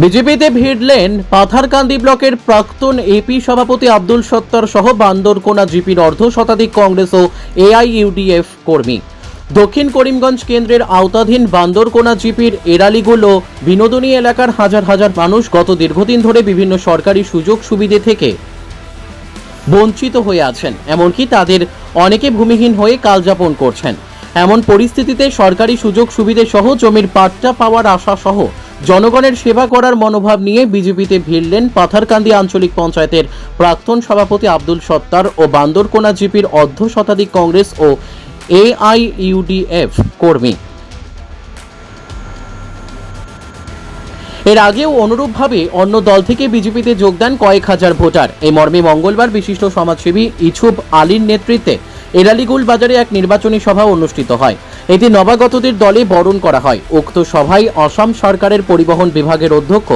বিজেপিতে ভিড়লেন পাথারকান্দি ব্লকের প্রাক্তন এপি সভাপতি আব্দুল সত্তার সহ বান্দরকোনা জিপির অর্ধ শতাধিক কংগ্রেস ও এআইইউডিএফ কর্মী। দক্ষিণ করিমগঞ্জ কেন্দ্রের আওতাধীন বান্দরকোনা জিপির এরালিগুলো বিনোদনী এলাকার হাজার হাজার মানুষ গত দীর্ঘদিন ধরে বিভিন্ন সরকারি সুযোগ সুবিধে থেকে বঞ্চিত হয়ে আছেন। এমনকি তাদের অনেকে ভূমিহীন হয়ে কালযাপন করছেন। এমন পরিস্থিতিতে সরকারি সুযোগ সুবিধে সহ জমির পাট্টা পাওয়ার আশা সহ জনগণের সেবা করার মনোভাব নিয়ে বিজেপিতে ভিড়লেন পাথারকান্দি আঞ্চলিক পঞ্চায়েতের প্রাক্তন সভাপতি আব্দুল সত্তার ও বান্দরকোনা জিপির অর্ধ শতাধিক কংগ্রেস ও এআইইউডিএফ কর্মী। এর আগেও অনুরূপভাবে অন্য দল থেকে বিজেপিতে যোগদান কয়েক হাজার ভোটার। এই মর্মে মঙ্গলবার বিশিষ্ট সমাজসেবী ইছুব আলীর নেতৃত্বে এরালিগুল বাজারে এক নির্বাচনী সভা অনুষ্ঠিত হয়। এতে নবাগতদের দলে বরণ করা হয়। উক্ত সভায় অসম সরকারের পরিবহন বিভাগের অধ্যক্ষ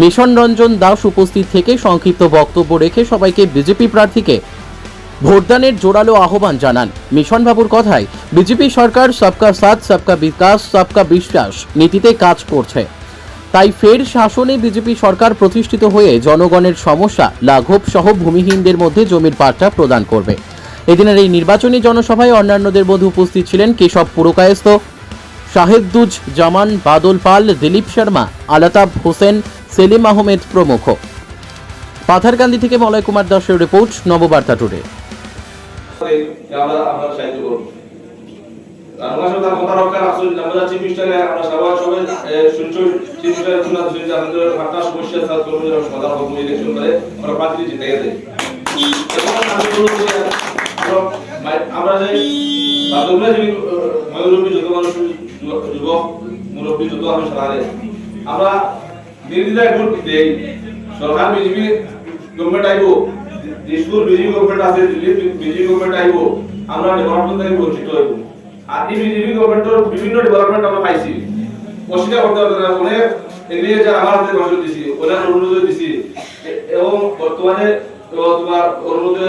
মিশন রঞ্জন দাস উপস্থিত থেকে সংক্ষিপ্ত বক্তব্য রেখে সবাইকে বিজেপি প্রার্থীকে ভোটদানের জোরালো আহ্বান জানান। মিশন বাবুর কথায়, বিজেপি সরকার সবকা সাথ, সবকা বিকাশ, সবকা বিশ্বাস নীতিতে কাজ করছে। তাই ফের শাসনে বিজেপি সরকার প্রতিষ্ঠিত হয়ে জনগণের সমস্যা, লাঘব সহ ভূমিহীনদের মধ্যে জমির পাট্টা প্রদান করবে। এদিনের এই নির্বাচনী জনসভায় অন্যান্যদের মধ্যে উপস্থিত ছিলেন কেশব পুরকায়স্থ, শাহেদুজ জামান, বাদল পাল, দিলীপ শর্মা আলাতাব হোসেন, সেলিম আহমেদ প্রমুখ। পাথারকান্দি থেকে মলয় কুমার দাসের রিপোর্ট, নববার্তা টুডে। আমরা আমরা যে বাদুগুলা যে ময়ূরবী যত মানুষ যুবক মুরব্বী যত আমি সারা আমরা নির্দিদায় ভোট দেই। সরকার বিজেপি গভর্নমেন্ট আইব, দিশপুর বিজেপি গভর্নমেন্ট আছে দিল্লি বিজেপি গভর্নমেন্ট আইব, আমরা ডেভেলপমেন্ট থেকে বঞ্চিত হইব। আর এই বিজেপি গভর্নমেন্টের বিভিন্ন ডেভেলপমেন্ট আমরা পাইছি। অস্বীকার করতে পারবে না অনেক এগিয়ে যে আমার নজর দিছি, অনেক অনুরোধ দিছি। এবং বর্তমানে তোমার অনুরোধে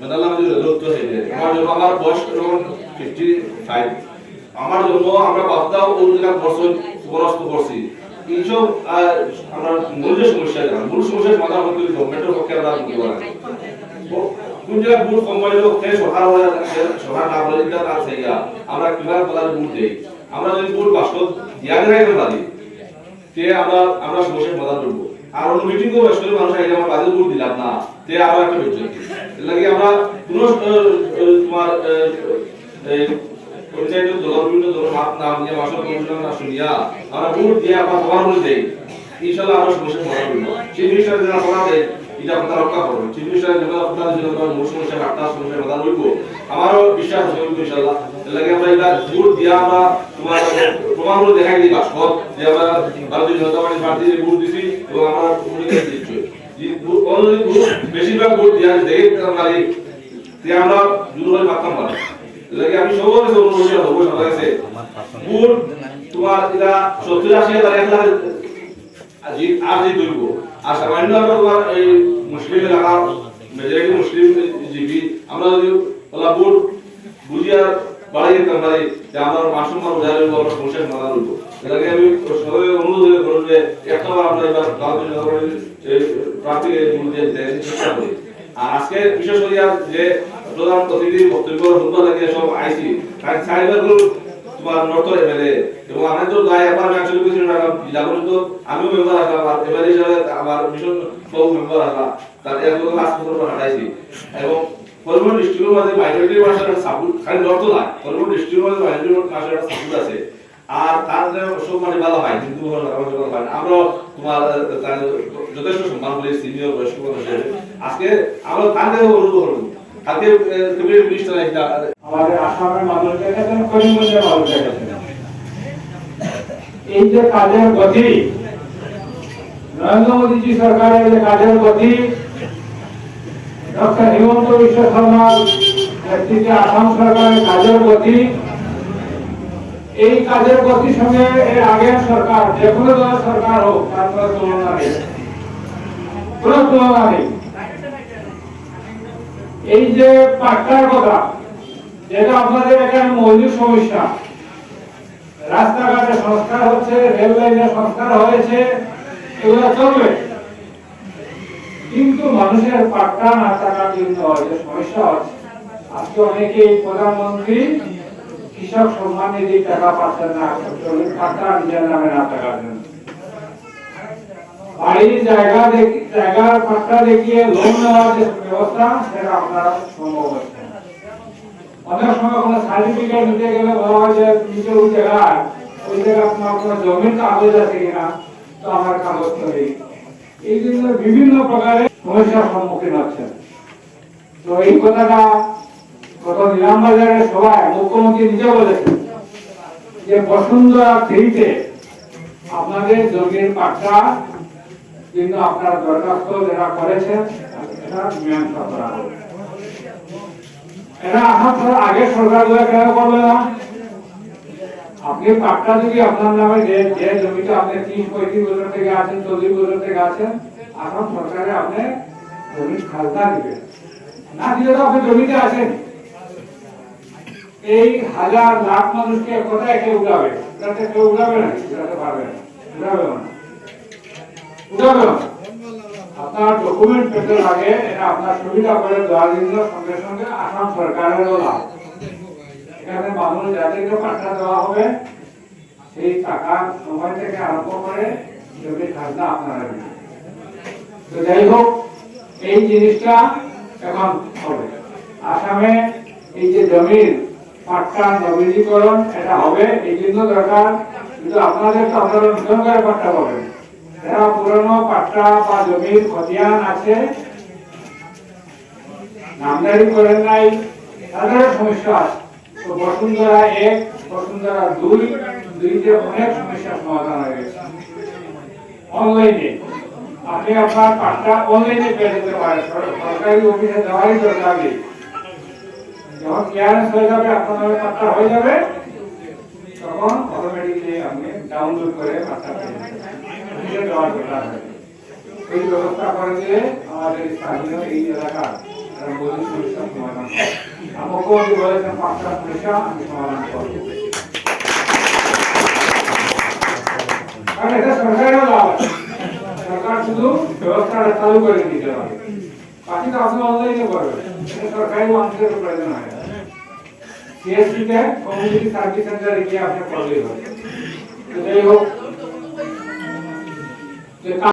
হইলে আমার পারি কোম্পানির না। আমরা যদি ভুল বাস্তব দিয়া রাখতে পারি তে আমরা আমরা সমস্যার সমাধান করব। আর অন্য মিটিং করব, আসলে মানুষ আইলে আমরা বাজে ভুল দিলাম, না। তে আরও একটা এর লাগে আমরা কোন তোমার পঞ্চায়েত দল, বিভিন্ন দল, মাপ, নাম দিয়ে মাসল কমিশন না শুনিয়া আমরা ভোট দিয়ে আমরা সবার ভোট দেই। ইনশাআল্লাহ আমরা সমাধান করব চিফ মিনিস্টার যারা কথা দেয় এটা কথা রক্ষা করব চিফ মিনিস্টার যারা কথা দিলে আমরা মূল সমস্যা আপনার সমস্যার সমাধান করব আমারও বিশ্বাস ইনশাআল্লাহ এর লাগে আমরা এটা ভোট দিয়ে আমরা তোমার প্রমাণ করে দেখাই দিই বাস্তব যে আমরা ভারতীয় জনতা পার্টি প্রার্থী ভোট দিছি। এবং আমরা ভূমিকা দিচ্ছি বেশিরভাগ ভোট দেওয়া দেখে আমরা দূর হয়ে পারতাম পারি লাগে আমি সবার অনুরোধ করব সবার তোমার এটা সত্তর আশি হাজার আর যে দৈব আর সামান্য আমরা তোমার এই মুসলিম এলাকা, মেজরিটি মুসলিম জিবি, আমরা যদি ভোট বুঝিয়া যে আমরা মাসুম আমরা এটাকে আমি সবাই অনুরোধ যে একটা বার আমরা এবার চেষ্টা করি। আর আজকে বিশেষ করে যে প্রধান বক্তব্য সব আইসি সাইবার গ্রুপ তোমার এবং তো গায়ে একবার আমি অ্যাকচুয়ালি কিছু না জেলা পর্যন্ত আমিও মেম্বার আসলাম আর এমএলএ হিসাবে আমার মিশন মেম্বার আসলাম তার এক লাস্ট পর্যন্ত এবং কলমন ডিস্ট্রিক্টের মধ্যে মাইনরিটি ভাষার সাপোর্ট খালি নর্থ না কলমন ডিস্ট্রিক্টের মধ্যে মাইনরিটি ভাষার সাপোর্ট আছে। আর তার যে সব মানে ভালো হয় হয় আমরা তোমার যথেষ্ট সম্মান করি সিনিয়র বয়স্ক মানুষ হিসেবে। আজকে আমরা তার কাছে অনুরোধ করব। কালকে একটা আমাদের আসামের মানুষ দেখেছেন, করিমগঞ্জের মানুষ দেখেছেন। এই যে কাজের গতি, নরেন্দ্র মোদীজি সরকারের যে কাজের গতি ডক্টর হিমন্ত বিশ্ব শর্মার নেতৃত্বে আসাম সরকারের কাজের গতি। এই কাজের গতির সঙ্গে এর আগের সরকার, যে কোনো দলের সরকার হোক, তার কোনো তুলনা নেই। কোনো তুলনা নেই। এই যে পাট্টার কথা, যেটা আপনাদের এখানে মৌলিক সমস্যা। রাস্তাঘাটে সংস্কার হচ্ছে রেল লাইনে সংস্কার হয়েছে, এগুলো চলবে। কিন্তু মানুষের পাট্টা না থাকার জন্য যে সমস্যা হচ্ছে আজকে অনেকেই প্রধানমন্ত্রী কৃষক সম্মান নিধি টাকা পাচ্ছেন না পাট্টা নিজের নামে না থাকার জন্য বাড়ির জায়গা জায়গার পাট্টা দেখিয়ে লোন নেওয়ার যে ব্যবস্থা, সেটা আপনারা সম্ভব হচ্ছে অনেক সময় কোনো সার্টিফিকেট নিতে গেলে বলা হয় যে ওই জায়গায় ওই জায়গায় কোনো জমির কাগজ আছে কিনা? তো আমার কাগজ তো নেই এই জন্য বিভিন্ন প্রকারের সমস্যার সম্মুখীন হচ্ছেন। তো এই কথাটা গত নিলাম বাজারের সভায় মুখ্যমন্ত্রী নিজে বলেছেন যে বসুন্ধরা থ্রিতে আপনাদের জমির পাট্টা কিন্তু আপনারা দরখাস্ত যারা করেছেন, এটা আসাম সরকার আগের সরকারগুলো করবে না? আপনি পাট্টা যদি আপনার নামে যে যে জমিটা আপনি ত্রিশ পঁয়ত্রিশ বছর থেকে আছেন, চল্লিশ বছর থেকে আছেন আসাম সরকারে আপনি জমির খাজনা দিবেন। না দিলে তো আপনি জমিতে আছেন। এই হাজার লাখ মানুষকে কোথায় কেউ উঠাবে উঠাতে কেউ উঠাবে না উঠাতে পারবে না। উঠাবে না। উঠাবে না। আপনার ডকুমেন্ট পেতে লাগে, এটা আপনার সুবিধা করে দেওয়ার জন্য সঙ্গে সঙ্গে আসাম সরকারেরও লাভ। এখানে মানুষ যাদেরকে পাঠা দেওয়া হবে। সেই টাকার সময় থেকে আরম্ভ করে জমির খাজনা আপনারা দিবেন। তো যাই হোক, এই জিনিসটা এখন হবে। আসামে এই যে জমির পাট্টা নবীনীকরণ এটা হবে, এই জন্য দরকার। কিন্তু আপনাদের তো আপনারা নতুন করে পাট্টা পাবেন। যারা পুরনো পাট্টা বা জমির খতিয়ান আছে, নামদারি করেন নাই তাদের সমস্যা আছে। বসুন্ধরা এক, বসুন্ধরা দুই, দুইতে অনেক সমস্যার সমাধান হয়ে গেছে। অনলাইনে আপনি আপনার পাট্টা অনলাইনে পেয়ে যেতে পারেন। সরকারি অফিসে যাওয়ারই দরকার নেই যখন ক্লিয়ারেন্স হয়ে যাবে, আপনার নামে হয়ে যাবে, তখন অটোমেটিকলি আপনি ডাউনলোড করে পাট্টা পেয়ে যাবেন। যাওয়ার দরকার নেই। এই ব্যবস্থা করে দিলে আমাদের স্থানীয় এই এলাকার সম্বোধন সমস্যার সমাধান আমাকেও যে বলেছেন পাঁচটা সমস্যা আমি সমাধান করব যাই হোক